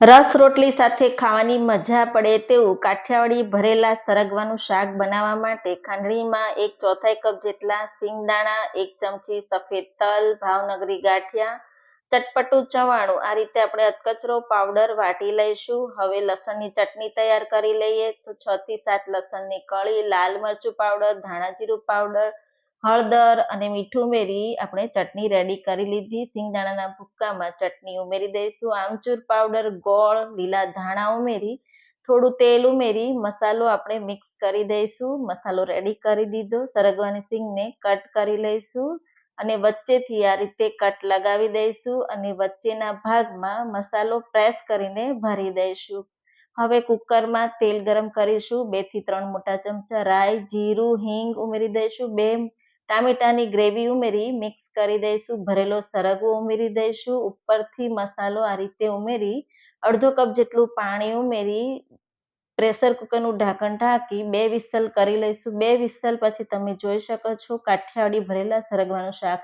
રસ રોટલી સાથે ખાવાની મજા પડે તેવું કાઠિયાવાડી ભરેલા સરગવાનું શાક બનાવવા માટે ખાંડણીમાં એક ચોથાઈ કપ જેટલા સિંગદાણા, એક ચમચી સફેદ તલ, ભાવનગરી ગાંઠિયા, ચટપટું ચવાણું. આ રીતે આપણે અધકચરો, પાવડર વાટી લઈશું. હવે લસણની ચટણી તૈયાર કરી લઈએ. તો છ થી સાત લસણની કળી, લાલ મરચું પાવડર ધાણા જીરું પાવડર હળદર અને મીઠું ઉમેરી આપણે ચટણી રેડી કરી લીધી. સિંગદાણાના ભૂક્કામાં ચટણી ઉમેરી દઈશું. આમચૂર પાવડર ગોળ, લીલા ધાણા ઉમેરી, થોડું તેલ ઉમેરી, મસાલો આપણે મિક્સ કરી દઈશું. મસાલો રેડી કરી દીધો. સરગવાની સિંગને કટ કરી લઈશું અને વચ્ચેથી આ રીતે કટ લગાવી દઈશું અને વચ્ચેના ભાગમાં મસાલો પ્રેસ કરીને ભરી દઈશું. હવે કુકરમાં તેલ ગરમ કરીશું. બેથી ત્રણ મોટા ચમચા રાઈ, જીરું, હિંગ ઉમેરી દઈશું. બે ટામેટાની ગ્રેવી ઉમેરી મિક્સ કરી દઈશું, ભરેલો સરગવો ઉમેરી દઈશું, ઉપરથી મસાલો આ રીતે ઉમેરી, અડધો કપ જેટલું પાણી ઉમેરી, પ્રેશર કુકરનું ઢાંકણ ઢાંકી બે વિસલ કરી લઈશું. બે વિસલ પછી તમે જોઈ શકો છો કાઠિયાવાડી ભરેલા સરગવાનું શાક.